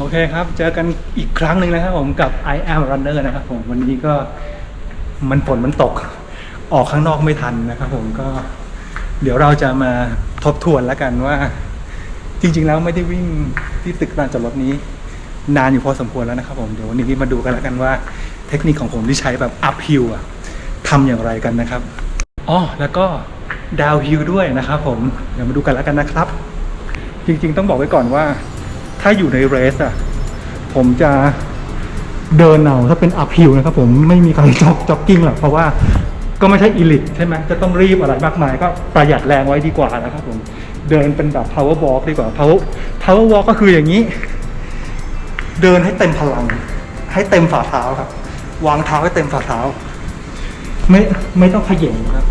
โอเคครับ เจอกันอีกครั้งหนึ่งนะครับผมกับ I am runner นะครับผมวันนี้ก็มันฝนมันตก ออกข้างนอกไม่ทันนะครับผมก็ เดี๋ยวเราจะมาทบทวนแล้วกันว่า จริง ๆ แล้วไม่ได้วิ่งที่ตึกลานจอดรถนี้ นานอยู่พอสมควรแล้วนะครับผมเดี๋ยววันนี้มาดูกันแล้วกันว่า เทคนิคของผมที่ใช้แบบ up hill อะทำอย่างไรกันนะครับอ๋อแล้วก็ดาวฮิลด้วยนะครับผมเดี๋ยวมาดูกันแล้วกันนะครับ จริง ๆ ต้องบอกไว้ก่อนว่า ถ้าอยู่ในเรสอะผมจะเดินเอาถ้าเป็นอัพฮิลนะครับผมไม่มีใครจ็อกจ็อกกิ้งหรอกเพราะว่าก็ไม่ใช่อีลิทใช่ไหมจะต้องรีบอะไรมากมายก็ประหยัดแรงไว้ดีกว่านะครับผมเดินเป็นแบบ power walk ดีกว่า power power walk ก็คืออย่างนี้ เดินให้เต็มพลัง ให้เต็มฝ่าเท้าครับ วางเท้าให้เต็มฝ่าเท้า ไม่ไม่ต้องขย่งครับ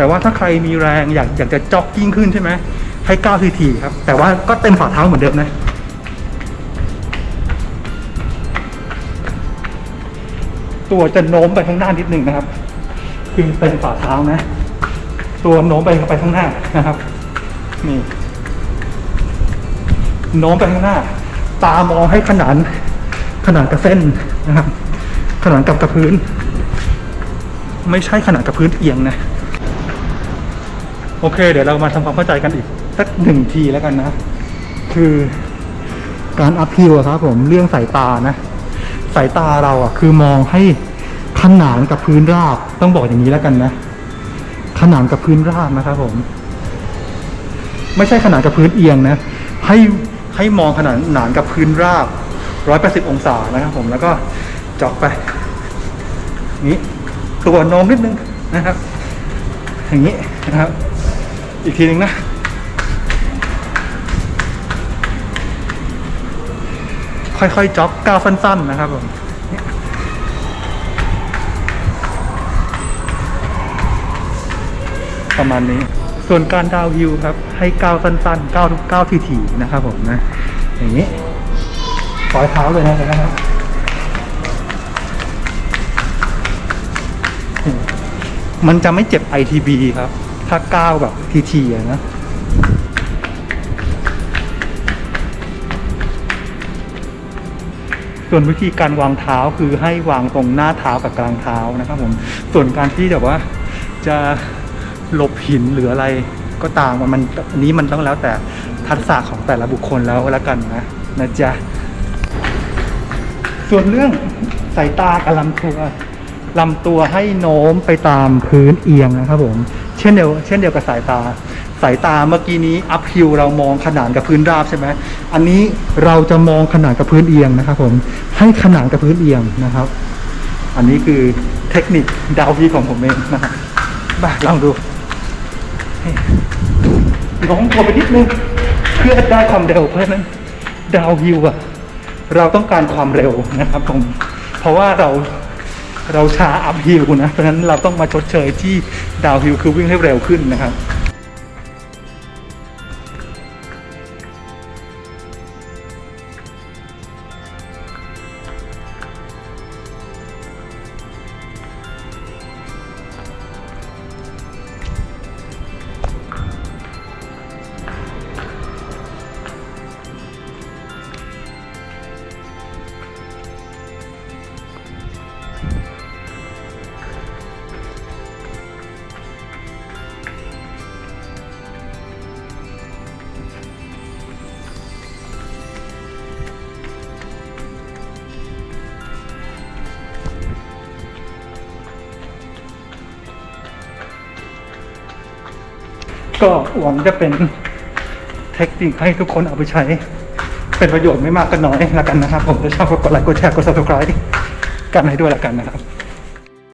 แต่ว่าถ้าใครมีแรงอยากอยากจะจ็อกกิ้งขึ้นใช่ไหมให้ก้าวทีๆครับ แต่ว่าก็เต็มฝ่าเท้าเหมือนเดิมนะตัวจะโน้มไปข้างหน้านิดหนึ่งนะครับ คือเต็มฝ่าเท้านะ ตัวโน้มไปไปข้างหน้านะครับ นี่ โน้มไปข้างหน้า ตามองให้ขนานขนานกับเส้นนะครับ ขนานกับกับพื้น ไม่ใช่ขนานกับพื้นเอียงนะ โอเค เดี๋ยวเรามาทำความเข้าใจกันอีกสักหนึ่งทีแล้วกันนะ คือการอัพฮิวครับผมเรื่องสายตานะ สายตาเราอะคือมองให้ขนานกับพื้นราบต้องบอกอย่างนี้แล้วกันนะ ขนานกับพื้นราบนะครับผม ไม่ใช่ขนานกับพื้นเอียงนะ ให้ให้มองขนานหนานกับพื้นราบร้อยแปดสิบองศานะครับผมแล้วก็จอกไป นี้ตัวโน้มนิดนึงนะครับ อย่างนี้นะครับ อีกทีหนึ่งนะ ค่อยๆจ็อกก้าวสั้น ๆ นะครับผมประมาณนี้ ส่วนการดาวน์ฮิลครับ ให้ก้าวสั้นๆก้าวก้าวถี่ๆนะครับผมนะ อย่างนี้ปล่อยเท้าเลยนะครับมันจะไม่เจ็บ ITB ครับ ถ้าก้าวแบบทีๆอะนะส่วนวิธีการวางเท้าคือให้วางตรงหน้าเท้ากับกลางเท้านะครับผมส่วนการที่แบบว่าจะหลบหินหรืออะไรก็ตามมันอันนี้มันต้องแล้วแต่ทักษะของแต่ละบุคคลแล้วล้วกันนะนะจ๊ะส่วนเรื่องสายตากับลำตัวลำตัวให้โน้มไปตามพื้นเอียงนะครับผม เช่นเดียวเช่นเดียวกับสายตา สายตาเมื่อกี้นี้อัพฮิลเรามองขนานกับพื้นราบใช่ไหมอันนี้เราจะมองขนานกับพื้นเอียงนะครับผมให้ขนานกับพื้นเอียงนะครับ อันนี้คือเทคนิคดาวพีของผมเองนะครับบ้าลองดูน้องตัวไปนิดนึงเพื่อได้ความเร็วเพราะฉะนั้นดาวฮิลอะเราต้องการความเร็วนะครับผมเพราะว่าเรา เราช้าอัพฮิลนะ เพราะฉะนั้นเราต้องมาชดเชยที่ดาวฮิลคือวิ่งให้เร็วขึ้นนะครับ ก็หวังจะเป็นเทคนิคให้ทุกคนเอาไปใช้ เป็นประโยชน์ไม่มากก็น้อยละกันนะครับ ผมถ้าชอบก็กดไลค์กดแชร์กด subscribe กันให้ด้วยละกันนะครับ